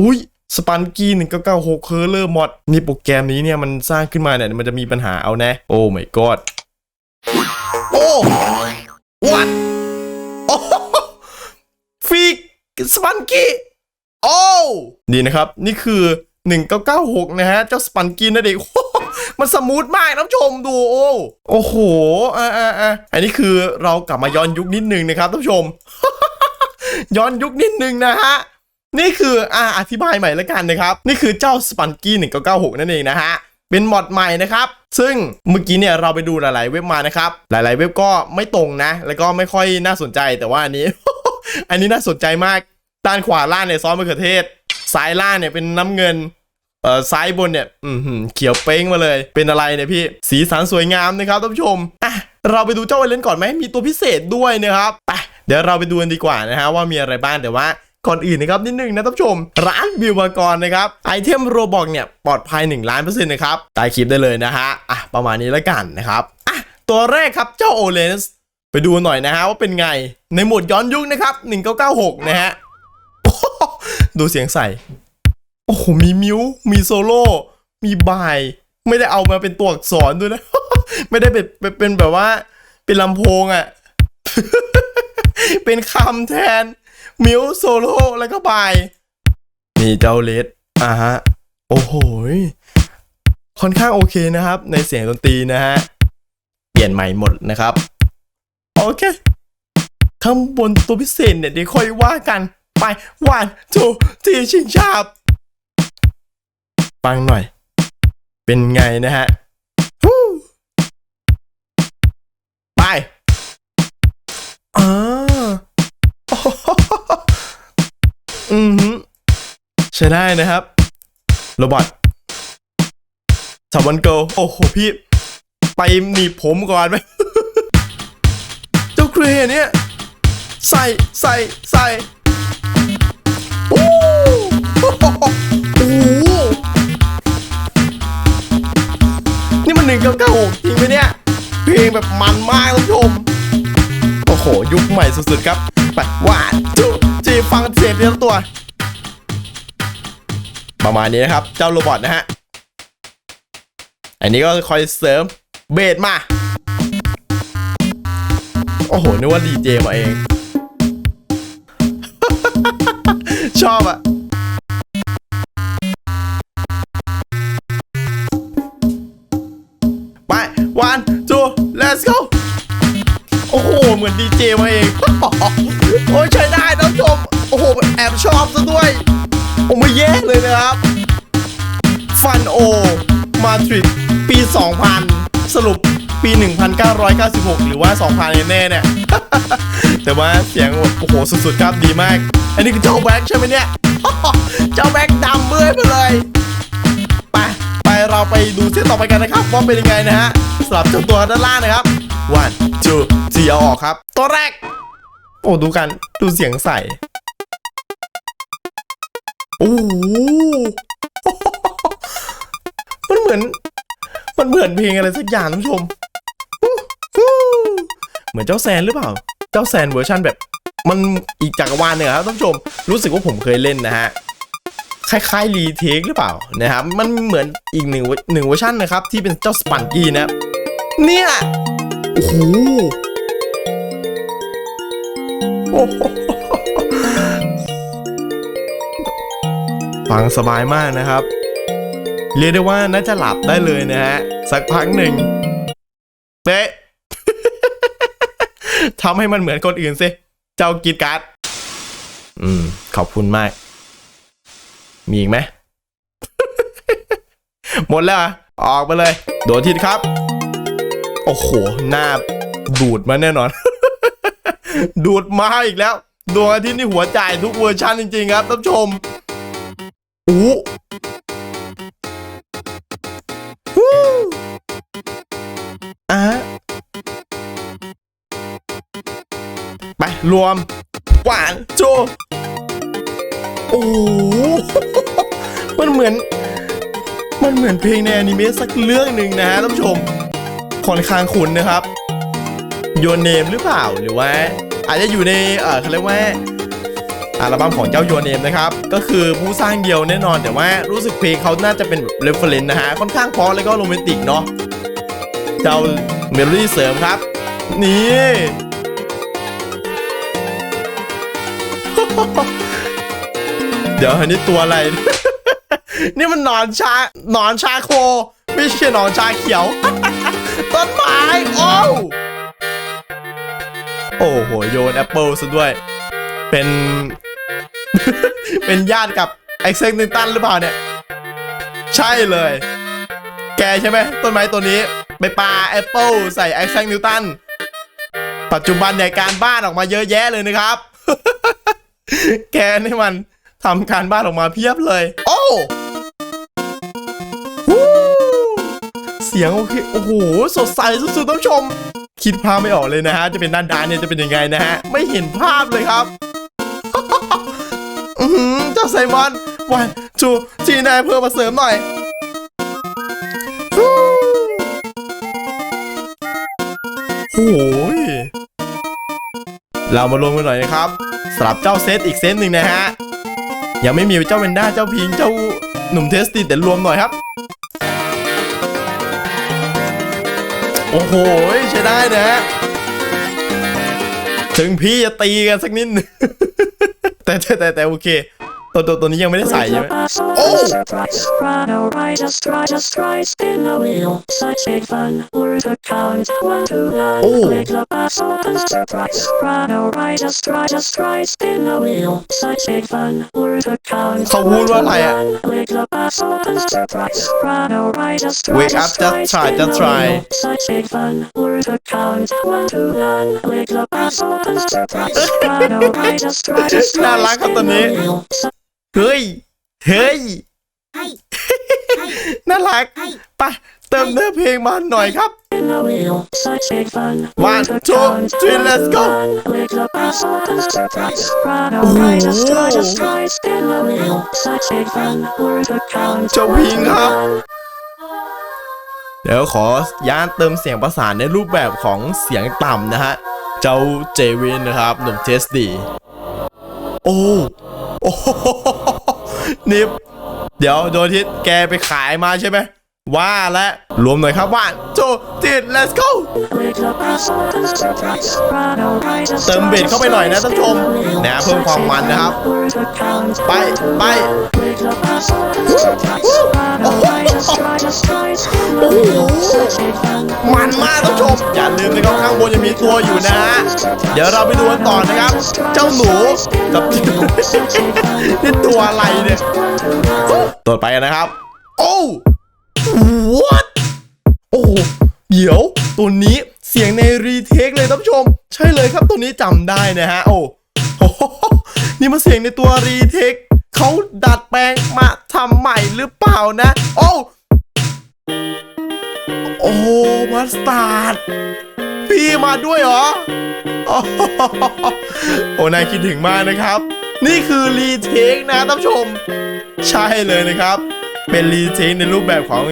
อุ้ยสปันกี้หนึ่งเก้าเก้าหกเคอร์เลอร์มอดนี่โปรแกรมนี้เนี่ยมันสร้างขึ้นมาเนี่ยมันจะมีปัญหาเอาแนะโอ้ my god โอ้ what โอ้ฟีกสปันกี้โอ้นี่นะครับ นี่คือ 1996 นะฮะ เจ้าสปันกี้นั่นเองมันสมูทมากท่านผู้ชมดูโอ้โอ้โหอ่าอ่าอ่าอันนี้คือเรากลับมาย้อนยุคนิดนึงนะครับท่านผู้ชม ย้อนยุคนิดนึงนะฮะ นี่คืออ่าอธิบายใหม่แล้วกันนะครับ นี่คือเจ้าสปันกี้1996 นั่นเองนะฮะเป็นมอดใหม่นะครับ ซึ่งเมื่อกี้เนี่ยเราไปดูหลาย ๆ เว็บมานะครับ หลาย ๆ เว็บก็ไม่ตรงนะ แล้วก็ไม่ค่อยน่าสนใจแต่ว่าอันนี้ อันนี้น่าสนใจมากด้านขวาล่างเนี่ยซอสมะเขือเทศซ้ายล่างเนี่ยเป็นน้ำเงินเอ่อซ้ายบนเนี่ยอือหือเขียวเป้งมาเลย เป็นอะไรเนี่ยพี่สีสันสวยงามนะครับท่านผู้ชมอะเราไปดูเจ้าไวเลนก่อนไหมมีตัวพิเศษด้วยนะครับไปเดี๋ยวเราไปดูกันดีกว่านะฮะว่ามีอะไรบ้างแต่ว่า ก่อนอื่นนะครับนิดนึงนะท่านผู้ชม ร้านบิวมากรนะครับไอเทมโรบอกเนี่ยปลอดภัย1ล้านเปอร์เซ็นต์นะครับใต้คลิปได้เลยนะฮะอะประมาณนี้แล้วกันนะครับอะตัวแรกครับเจ้าโอเลนส์ไปดูหน่อยนะฮะว่าเป็นไงในโหมดย้อนยุคนะครับ1996นะฮะดูเสียงใส่โอ้โหมีมิวมีโซโล่มีบายไม่ได้เอามาเป็นตัวอักษรด้วยนะ ไม่ได้เป็นเป็นเป็นแบบว่า เป็นลำโพงอะ่ะ เป็นคำแทน มิวโซโล่แล้วก็บายนี่เจ้าเลสอ่าฮะ โอ้โหค่อนข้างโอเคนะครับ ในเสียงดนตรีนะฮะ เปลี่ยนใหม่หมดนะครับ โอเค ข้างบนตัวพิเศษเนี่ยเดี๋ยวค่อยว่ากัน ไปวันทูทีชิงชาบฟังหน่อย เป็นไงนะฮะ ไป อือหือใช้ได้นะครับ โรบอทสาวันเกิลโอ้โหพี่ ไปหนีบผมก่อนไหม เจ้าเครเนี่ย ใส่ใส่ใส่โอ้โหนี่มันหนึ่งเก้าเก้าหกจริงไหมเนี่ย เพลงแบบมันมากท่านผู้ชม โอ้โห ยุคใหม่สุดๆครับ ไปว่าจูจีฟังเสียงเดียวตัวประมาณนี้นะครับ เจ้าโรบอทนะฮะ อันนี้ก็คอยเสริมเบสมา โอ้โห นึกว่าดีเจมาเอง ชอบอะไป one two let's go อ้โห เหมือนดีเจมาเอง โอ้ยใช้ได้ท่านผู้ชม โอ้โห แอบชอบซะด้วย โอ้ไม่แย่เลยนะครับ ฟันโอ มาทริกปี 2000 สรุปปี 1996 หรือว่า 2000 แน่ๆเนี่ย แต่ว่าเสียงโอ้โห สุดๆครับดีมาก อันนี้คือเจ้าแบ็คใช่ไหมเนี่ย เจ้าแบ็คดำเบื่อยไปเลย เราไปดูเส้นต่อไปกันนะครับว่าเป็นยังไงนะฮะสำหรับเจ้าตัวด้านล่างนะครับ one two สีเอาออกครับ ตัวแรก โอ้ดูกันดูเสียงใส่โอ้โหมันเหมือน มันเหมือนเพลงอะไรสักอย่างท่านผู้ชม เหมือนเจ้าแซนหรือเปล่า เจ้าแซนเวอร์ชันแบบ มันอีกจักรวาลหนึ่งครับท่านผู้ชม รู้สึกว่าผมเคยเล่นนะฮะ คล้ายๆรีเทคหรือเปล่านะครับ มันเหมือนอีกหนึ่งเวหนึ่งเวอร์ชันนะครับ ที่เป็นเจ้าสปันกี้นะเนี่ยโอ้โหโอ้โหฟังสบายมากนะครับ เรียกได้ว่าน่าจะหลับได้เลยนะฮะ สักพักหนึ่งเป๊ะทำให้มันเหมือนคนอื่นสิ เจ้ากีดการ์ดอืม ขอบคุณมาก มีอีกไหม หมดแล้วออกไปเลย โดนทิศครับ โอ้โห หน้าดูดมาแน่นอน ดูดมาอีกแล้ว ดวงอาทิตย์นี่หัวใจทุกเวอร์ชันจริง ๆ ครับท่านผู้ชมอู้ฮู้อะไปรวมหวานโจโอ้ มันเหมือน มันเหมือนเพลงในอนิเมะสักเรื่องหนึ่งนะฮะท่านผู้ชมค่อนข้างคุ้นนะครับโยนเนมหรือเปล่าหรือว่า อาจจะอยู่ในเออเขาเรียกว่าอัลบั้มของเจ้าโยเนมนะครับ ก็คือผู้สร้างเดียวแน่นอนแต่ว่ารู้สึกเพลงเขาน่าจะเป็นเรฟเฟรนนะฮะค่อนข้างพราะแล้วก็โรแมนติกเนาะเจ้าเมโลดี้เสริมครับ นี่เดี๋ยวอันนี้ตัวอะไร นี่มันหนอนชาหนอนชาโค ไม่ใช่หนอนชาเขียว ต้นไม้ โอ้โอ้โห โยนแอปเปิลซะด้วย เป็น เป็นญาติกับไอเซ็กนิวตันหรือเปล่าเนี่ย ใช่เลย แกใช่ไหมต้นไม้ตัวนี้ ไปปาแอปเปิลใส่ไอแซคนิวตัน ปัจจุบันเนี่ยการบ้านออกมาเยอะแยะเลยนะครับ แกนี่มันทำการบ้านออกมาเพียบเลย โอ้ สียงโอเคโอ้โหสดใสสุดๆท่านผู้ชม คิดภาพไม่ออกเลยนะฮะจะเป็นด้านด้านเนี่ยจะเป็นยังไงนะฮะไม่เห็นภาพเลยครับอือหือเจ้าไซมอนวันจูจีนายเพิ่มมาเสริมหน่อยฮู้โอ้ยเรามารวมกันหน่อยนะครับสำหรับเจ้าเซตอีกเซตหนึ่งนะฮะยังไม่มีเจ้าเวนด้าเจ้าพิงเจ้าหนุ่มเทสติดแต่รวมหน่อยครับ อ้โหใช้ได้นะ ถึงพี่จะตีกันสักนิดหนึงแต่แต่แต่โอเค ตัวตัวตัวนี้ยังไม่ได้ใส่ใช่ไหม Oh! Surprise! Rhino rider, strider, stride, spin the wheel. Such a fun word to count. One, two, nine. Oh. Click the pass and surprise. Rhino rider, strider, stride, spin the wheel. Such a fun word to count. เขาพูดว่าอะไรอะ Click the pass and surprise. Rhino rider, Wake strider, up, just stride, try, spin just the try. wheel. Such a fun word to count. One, two, nine. Click the pass and surprise. Rhino rider, strider, น่า stride, รักครับ spin ตัว the นี้ wheel. เฮ้ย เฮ้ย น่ารักไปเติมเนื้อเพลงมาหน่อยครับ In the wheel, such a fun. One, Word two, count, three, one, let's go. one. Click the pass and surprise. Run Ooh. away, just try, just try. Spin the wheel, such a fun. Word count. เจ้าพิงครับ one. เดี๋ยวขอย่านเติมเสียงประสานในรูปแบบของเสียงต่ำนะฮะ เจ้าเจวินนะครับ หนุ่มเทสดี โอ้ โอ้โหนิบ เดี๋ยวโดนทิศแกไปขายมาใช่ไหม ว่าและรวมหน่อยครับว่าโจจิต let's go เติมเบส just เข้าไปหน่อยนะท่านผู้ชมนะเพิ่มความมันนะครับ ไปไปมันมากท่านผู้ชมอย่าลืมนะครับข้างบนยังมีตัวอยู่นะฮะเดี๋ยวเราไปดูกันต่อนะครับ เจ้าหนูกับนี่ตัวอะไรเนี่ยต่อไปนะครับ โอ้ what โอ้เดี๋ยวตัวนี้เสียงในรีเทคเลยท่านผู้ชม ใช่เลยครับตัวนี้จำได้นะฮะ โอ้โหนี่มันเสียงในตัวรีเทคเขาดัดแปลงมาทำใหม่หรือเปล่านะ โอ้โอ้มัสตาร์ดพี่มาด้วยเหรอโอ้โหโอ้นายคิดถึงมากนะครับ นี่คือรีเทคนะท่านผู้ชม ใช่เลยนะครับ เป็นรีเทคในรูปแบบของ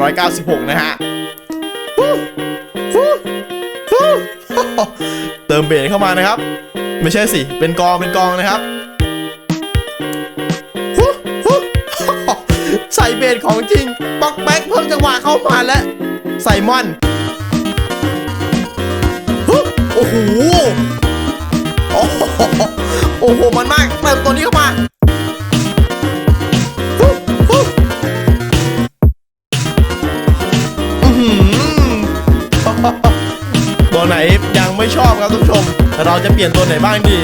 1996 นะฮะฮู้ฮู้ฮู้เติมเบสเข้ามานะครับ ไม่ใช่สิ เป็นกองเป็นกองนะครับใส่เบสของจริงปักแป๊กเพิ่มจังหวะเข้ามาแล้วใส่มอนโอ้โห บ้างดี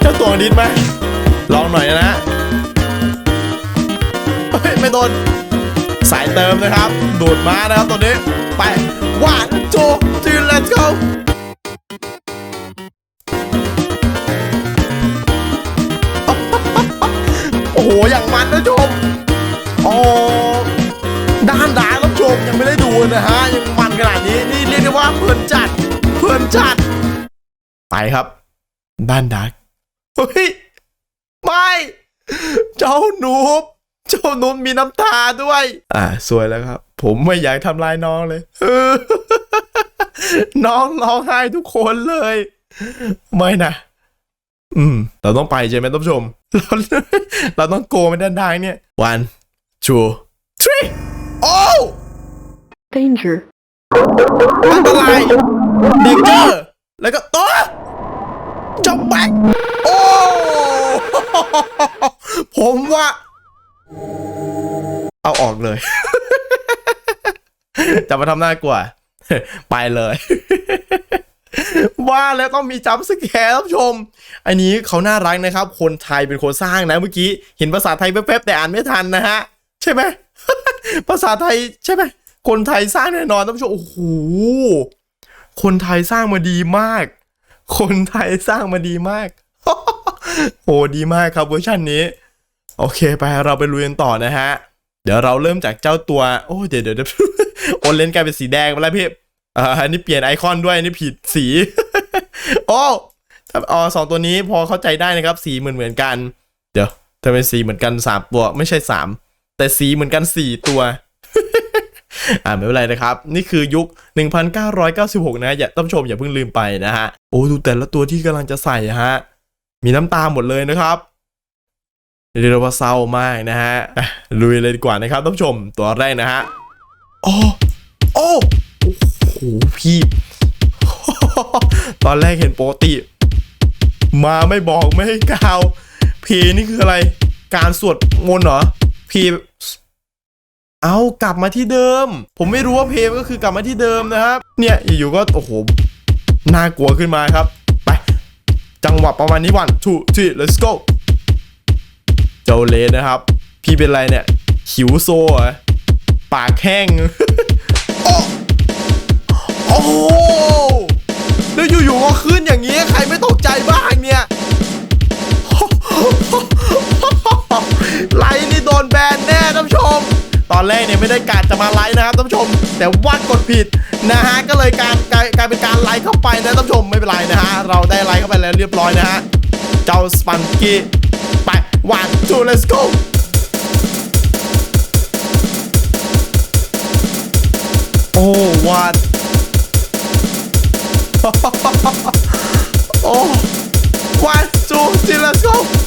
เจ้าตัวนิดไหมลองหน่อยนะฮะไม่โดนสายเติมนะครับดูดมานะครับตัวนี้ ไปวันโจจี let's go โอ้โห อย่างมันนะชมโอ้ด้านดาต้องชมยังไม่ได้ดูนะฮะ ยังมันขนาดนี้ นี่เรียกได้ว่าเพลินจัด เพลินจัด ไปครับ ด้านดักเฮ้ย ไม่ เจ้าหนูบเจ้าหนุนมีน้ำตาด้วย อ่าสวยแล้วครับ ผมไม่อยากทำลายน้องเลยน้องร้องไห้ทุกคนเลย ไม่นะอืม เราต้องไปใช่ไหมท่านผู้ชม เราเราต้องโกไปด้านท้ายเนี่ย one two three โอ้ Danger. อันตรายเดเจอร์แล้วก็ตัว จบแบกโอ้ ผมว่า เอาออกเลย จะมาทำหน้ากลัว ไปเลย ว่าแล้วต้องมีจัมสแกร์ท่านผู้ชม อันนี้เขาน่ารักนะครับ คนไทยเป็นคนสร้างนะเมื่อกี้ เห็นภาษาไทยแป๊บๆแต่อ่านไม่ทันนะฮะ ใช่ไหม ภาษาไทยใช่ไหม คนไทยสร้างแน่นอนท่านผู้ชม โอ้โห คนไทยสร้างมาดีมาก คนไทยสร้างมาดีมาก โอ้ดีมากครับเวอร์ชันนี้ โอเคไปเราไปลุยกันต่อนะฮะ เดี๋ยวเราเริ่มจากเจ้าตัว โอ้เดี๋ยวเดี๋ยวเดี๋ยวโอนเลนกลายเป็นสีแดงไปแล้วพี่อ่าอันนี้เปลี่ยนไอคอนด้วยนนี้ผิดสี โอ้อ๋อสองตัวนี้พอเข้าใจได้นะครับ สีเหมือนเหมือนกัน เดี๋ยวทำไมสีเหมือนกันสามตัวไม่ใช่สามแต่สีเหมือนกันสี่ตัว อ่าไม่เป็นไรนะครับ นี่คือยุค 1996 นะอย่าท่านผู้ชมอย่าเพิ่งลืมไปนะฮะโอ้ดูแต่ละตัวที่กำลังจะใส่ฮะมีน้ำตาหมดเลยนะครับเรียกว่าเศร้ามากนะฮะลุยเลยดีกว่านะครับท่านผู้ชมตัวแรกนะฮะโอ้โอ้โอ้โหพี่ตอนแรกเห็นโปกติมาไม่บอกไม่ให้กล่าวเพนี่คืออะไร การสวดมนต์เหรอเพ เอากลับมาที่เดิม ผมไม่รู้ว่าเพก็คือกลับมาที่เดิมนะครับ เนี่ยอยู่ๆก็โอ้โหน่ากลัวขึ้นมาครับ ไป จังหวะประมาณนี้วัน two t h r e let's go เจ้าเลนนะครับ พี่เป็นไรเนี่ยหิวโซเหรอปากแห้งโอ้โอ้โหแล้วอยู่ๆก็ขึ้นอย่างนี้ใครไม่ตกใจบ้างเนี่ยไลน์นี่โดนแบนแน่ท่านผู้ชม ตอนแรกเนี่ยไม่ได้การจะมาไลน์นะครับท่านผู้ชม แต่วัดกดผิดนะฮะก็เลยการกลายกลายเป็นการไลน์เข้าไปนะท่านผู้ชมไม่เป็นไรนะฮะเราได้ไลน์เข้าไปแล้วเรียบร้อยนะฮะเจ้าสปันกี้ไป one two let's go โอ้วัน โอ้ one two three let's go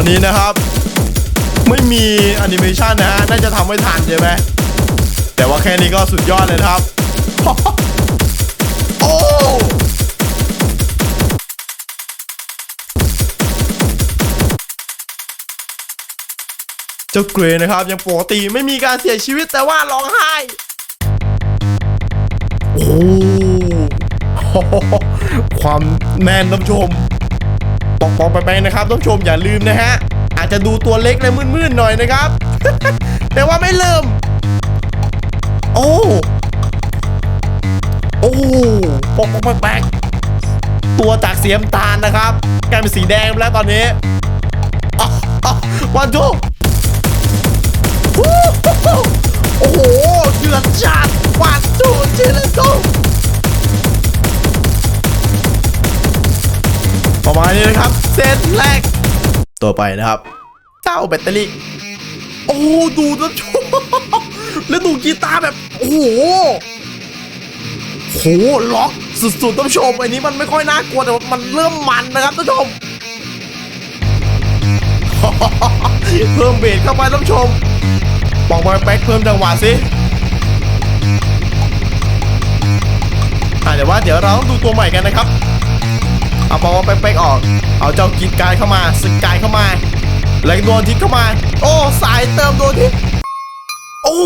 ตัวนี้นะครับ ไม่มีแอนิเมชันนะฮะน่าจะทำไม่ทันใช่ไหมแต่ว่าแค่นี้ก็สุดยอดเลยครับโอ้เจ้าเกรย์นะครับ ยังปกติไม่มีการเสียชีวิตแต่ว่าร้องไห้ โอ้โหความแน่นท่านผู้ชม ปอกปอกไปไปนะครับท่านผู้ชมอย่าลืมนะฮะ อาจจะดูตัวเล็กและมืดๆหน่อยนะครับ แต่ว่าไม่ลืม โอ้ โอ้ปอกปอกแปลกๆตัวจากสีน้ำตาลนะครับกลายเป็นสีแดงแล้วตอนนี้วันจูโอ้โหเดือ เซตแรก ต่อไปนะครับเจ้าแบตเตอรี่ โอ้ดูท่านผู้ชมแล้วดูกีตาร์แบบ โอ้โหโหล็อกสุดๆท่านผู้ชมอันนี้มันไม่ค่อยน่ากลัวแต่ว่ามันเริ่มมันนะครับท่านผู้ชมเพิ่มเบสเข้าไปท่านผู้ชมบอกมาแป๊กเพิ่มจังหวะสิอะเดี๋ยวว่าเดี๋ยวเราต้องดูตัวใหม่กันนะครับ เอาปอแป๊กๆออก เอาเจ้ากิดกายเข้ามาสกายเข้ามา แล้วก็โดนทิศเข้ามา โอ้สายเติมโดนทิศโอ้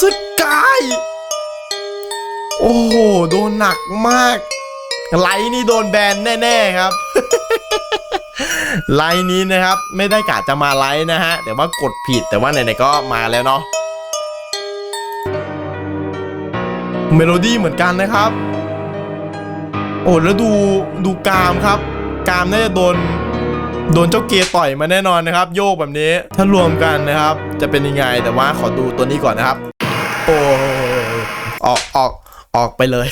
สกายโอ้โหโดนหนักมาก ไลน์นี่โดนแบนแน่ ๆครับ ไลน์นี้นะครับ ไม่ได้กะจะมาไลน์นะฮะ แต่ว่ากดผิดแต่ว่าไหนๆก็มาแล้วเนาะเมโลดี้เหมือนกันนะครับ อ้แล้วดูดูกามครับ กามน่าจะโดนโดนเจ้าเกย์ต่อยมาแน่นอนนะครับ โยกแบบนี้ถ้ารวมกันนะครับ จะเป็นยังไงแต่ว่าขอดูตัวนี้ก่อนนะครับ โอ้ออกออกออกไปเลย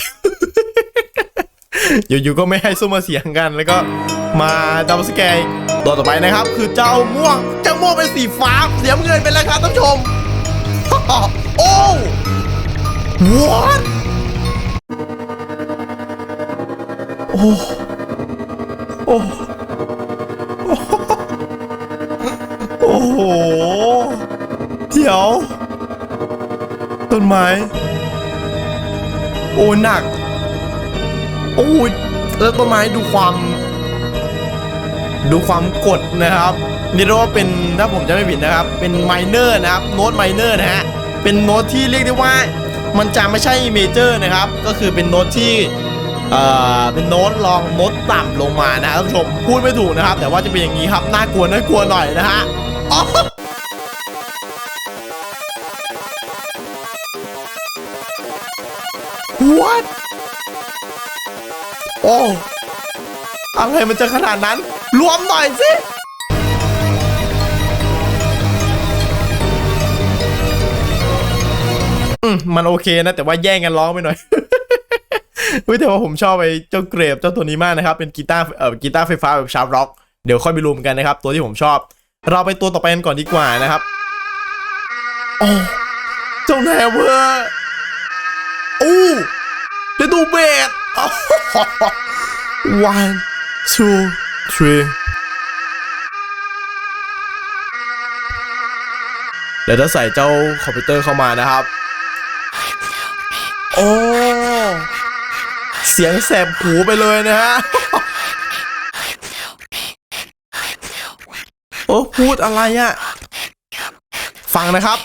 อยู่ๆก็ไม่ให้สู้มาเสียงกัน แล้วก็มาจับสแกร์ตัวต่อไปนะครับ คือเจ้าม่วงเจ้าม่วงเป็นสีฟ้าเสียเงินไปแล้วครับท่านผู้ชมโอ้ what โอ้โอ้โห เดี๋ยว ต้นไม้ โอ้หนัก โอ้แล้วต้นไม้ดูความ ดูความกดนะครับ นี่เรียกว่าเป็นถ้าผมจะไม่ผิดนะครับ เป็นไมเนอร์นะครับ โน้ตไมเนอร์นะฮะ เป็นโน้ตที่เรียกได้ว่า มันจะไม่ใช่เมเจอร์นะครับ ก็คือเป็นโน้ตที่ เอ่อเป็นโน้ตรองโน้ตต่ำลงมานะท่านผู้ชมพูดไม่ถูกนะครับ แต่ว่าจะเป็นอย่างนี้ครับน่ากลัวน่ากลัวหน่อยนะฮะอ๋อ What โอ้อะไรมันจะขนาดนั้น รวมหน่อยสิมันโอเคนะ แต่ว่าแย่งกันร้องไปหน่อย เฮ้ยแต่ว่าผมชอบไอ้เจ้าเกรฟเจ้าตัวนี้มากนะครับ เป็นกีตาร์เอ่อกีตาร์ไฟฟ้าแบบชาร์ปร็อก เดี๋ยวค่อยไปรวมกันนะครับ ตัวที่ผมชอบ เราไปตัวต่อไปกันก่อนดีกว่านะครับโอ้เจ้าแนวเวอร์โอ้ได้ดูเบส one two three เดี๋ยวจะใส่เจ้าคอมพิวเตอร์เข้ามานะครับ โอ้ เสียงแสบหูไปเลยนะฮะ โอ้พูดอะไรอะฟังนะครับ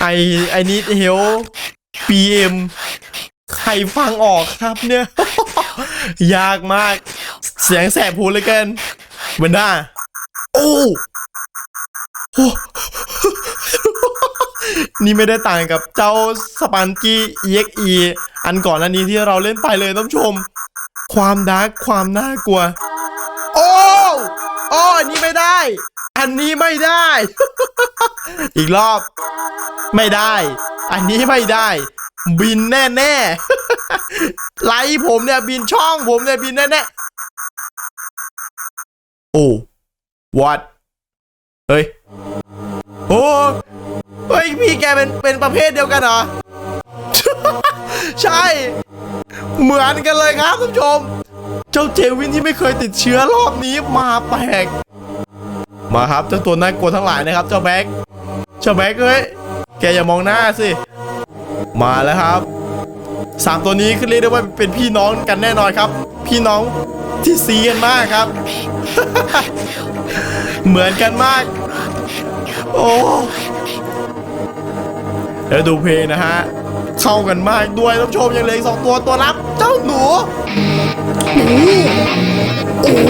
ไอไอนิดเฮล PM ใครฟังออกครับเนี่ย ยากมาก เสียงแสบหูเลยเกินเบนด้าโอ้โอ้ นี่ไม่ได้ต่างกับเจ้าสปันกี้ EXE อันก่อนอันนี้ที่เราเล่นไปเลยท่านผู้ชม ความดาร์กความน่ากลัว โอ้โอ้อันนี้ไม่ได้ อันนี้ไม่ได้ อีกรอบ ไม่ได้ อันนี้ไม่ได้ บินแน่แน่ไลฟ์ผมเนี่ยบินช่องผมเนี่ยบินแน่แน่โอ้ what เฮ้ย โอ้ พี่แกเป็นเป็นประเภทเดียวกันเหรอ ใช่ เหมือนกันเลยครับท่านผู้ชม เจ้าเจวินที่ไม่เคยติดเชื้อรอบนี้มาแปลก มาครับเจ้าตัวน่ากลัวทั้งหลายนะครับ เจ้าแบ็คเจ้าแบ็คเฮ้ย แกอย่ามองหน้าสิ มาแล้วครับสามตัวนี้คือเรียกได้ว่าเป็นพี่น้องกันแน่นอนครับ พี่น้องที่ซีกันมากครับ เหมือนกันมาก โอ้ แล้วดูเพลงนะฮะ เข้ากันมากด้วยท่านผู้ชมยังเหลืออีกสองตัวตัวรับเจ้าหนูโอ้โหโอ้โห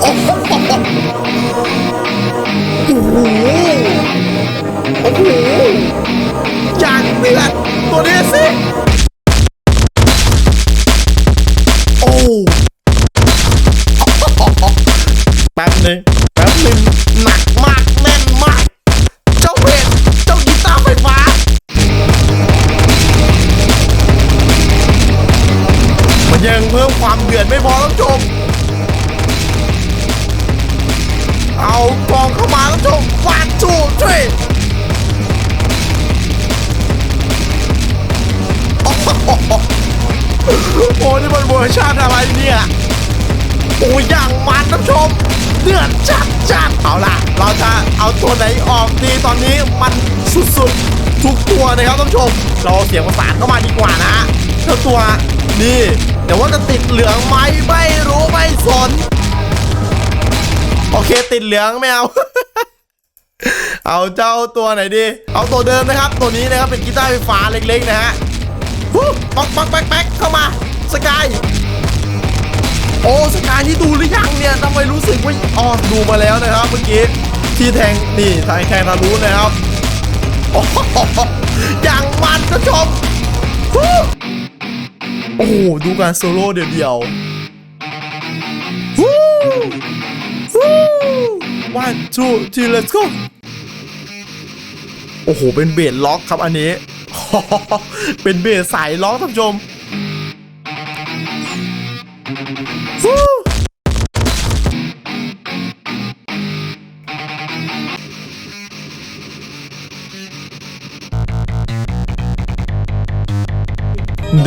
โอ้โหโอ้โหโอ้โหอย่างเดือดตัวนี้สิ ยังเพิ่มความเดือดไม่พอท่านผู้ชมเอากองเข้ามาท่านผู้ชมฟาดจูช่วยโอ้โหโอ้นี่มันเวอร์ชันอะไรเนี่ยโอ้ยอย่างมันท่านชมเดือดจัดจัดเอาล่ะ เราจะเอาตัวไหนออกดีตอนนี้มันสุดๆ ทุกตัวนะครับท่านผู้ชม เราเอาเสียงประสานเข้ามาดีกว่านะเจ้าตัว นี่ แต่ว่าจะติดเหลืองไหมไม่รู้ไม่สน โอเคติดเหลืองไม่เอา เอาเจ้าตัวไหนดี เอาตัวเดิมนะครับ ตัวนี้นะครับเป็นกีตาร์ไฟฟ้าเล็กๆนะฮะฮู้ป๊อกป๊อกแป๊กแป๊กเข้ามาสกายโอ้สกายที่ดูหรือยังเนี่ยทำไมรู้สึกว่าอ๋อดูมาแล้วนะครับเมื่อกี้ที่แทงนี่ทางแทงทารุนะครับออย่างมันท่านผู้ชม โอ้โห ดูการโซโล่เดี่ยวๆฮู้ฮู้ one two three let's go โอ้โห เป็นเบสล็อกครับอันนี้ เป็นเบสสายล็อกท่านผู้ชมฮู้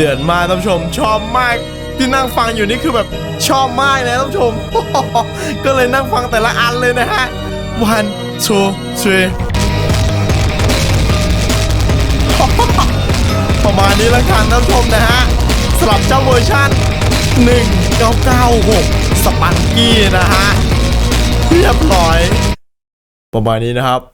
เดือดมากท่านผู้ชมชอบมากที่นั่งฟังอยู่นี่คือแบบชอบมากนะท่านผู้ชม ก็เลยนั่งฟังแต่ละอันเลยนะฮะ one two three ประมาณนี้ล้วกันท่านผู้ชมนะฮะสำหรับเจ้าเวอร์ชัน1996 สปันกี้นะฮะเรียบร้อย ประมาณนี้นะครับ